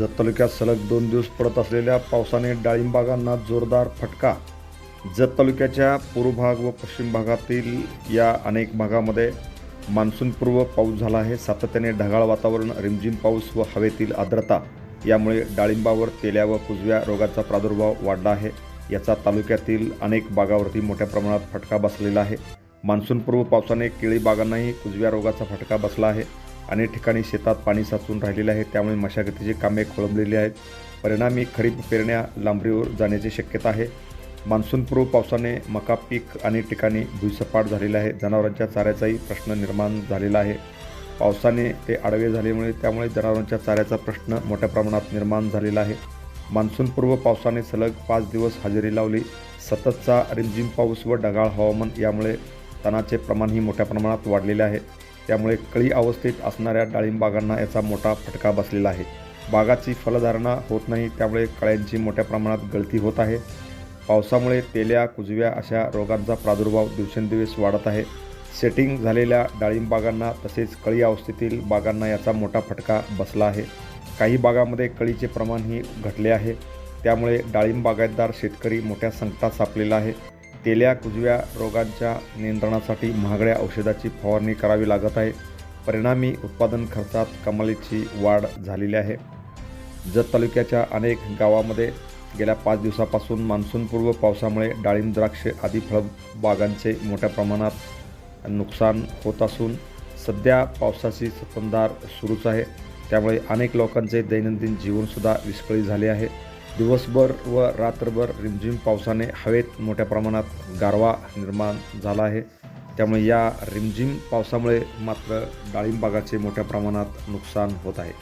जत तालुक्यात सलग दोन दिवस पडत असलेल्या पावसाने डाळिंबागांना जोरदार फटका. जत तालुक्याच्या पूर्व भाग व पश्चिम भागातील या अनेक भागामध्ये मान्सूनपूर्व पाऊस झाला आहे. सातत्याने ढगाळ वातावरण रिमझिम पाऊस व हवेतील आर्द्रता यामुळे डाळिंबावर तेल्या व कुजव्या रोगाचा प्रादुर्भाव वाढला आहे. याचा तालुक्यातील अनेक बागावरती मोठ्या प्रमाणात फटका बसलेला आहे. मान्सूनपूर्व पावसाने केळी बागांनाही कुजव्या रोगाचा फटका बसला आहे. अनेक ठिकाणी शेतात पाणी साचून राहिलेले आहे. त्यामुळे मशागतीची कामे खोळंबलेली आहेत. परिणामी खरीप पेरण्या लांबरीवर जाण्याची शक्यता आहे. मान्सूनपूर्व पावसाने मका पीक अनेक ठिकाणी भुईसपाट झालेला आहे. जनावरांच्या चाऱ्याचाही प्रश्न निर्माण झालेला आहे. पावसाने ते आडवे झाल्यामुळे त्यामुळे जनावरांच्या चाऱ्याचा प्रश्न मोठ्या प्रमाणात निर्माण झालेला आहे. मान्सूनपूर्व पावसाने सलग पाच दिवस हजेरी लावली. सततचा रिमझिम पाऊस व ढगाळ हवामान यामुळे तणाचे प्रमाणही मोठ्या प्रमाणात वाढलेले आहे. त्यामुळे कळी अवस्थेत असणाऱ्या डाळिंबागांना याचा मोठा फटका बसलेला आहे. बागाची फलधारणा होत नाही त्यामुळे कळ्यांची मोठ्या प्रमाणात गळती होत आहे. पावसामुळे तेल्या कुजव्या अशा रोगांचा प्रादुर्भाव दिवसेंदिवस वाढत आहे. सेटिंग झालेल्या डाळिंबागांना तसेच कळी अवस्थेतील बागांना याचा मोठा फटका बसला आहे. काही बागामध्ये कळीचे प्रमाणही घटले आहे. त्यामुळे डाळिंब बागायतदार शेतकरी मोठ्या संकटात सापलेला आहे. तेल्या कुजव्या रोगांच्या नियंत्रणासाठी महागड्या औषधाची फवारणी करावी लागत आहे. परिणामी उत्पादन खर्चात कमालीची वाढ झालेली आहे. जत तालुक्याच्या अनेक गावामध्ये गेल्या पाच दिवसापासून मान्सूनपूर्व पावसामुळे डाळिंब द्राक्ष आदी फळबागांचे मोठ्या प्रमाणात नुकसान होत असून सध्या पावसाची सतंदार सुरूच आहे. त्यामुळे अनेक लोकांचे दैनंदिन जीवनसुद्धा विस्कळीत झाले आहे. दिवसभर व रात्रभर रिमझिम पावसाने हवेत मोठ्या प्रमाणात गारवा निर्माण झाला आहे. त्यामुळे या रिमझिम पावसामुळे मात्र डाळिंबागाचे मोठ्या प्रमाणात नुकसान होत आहे.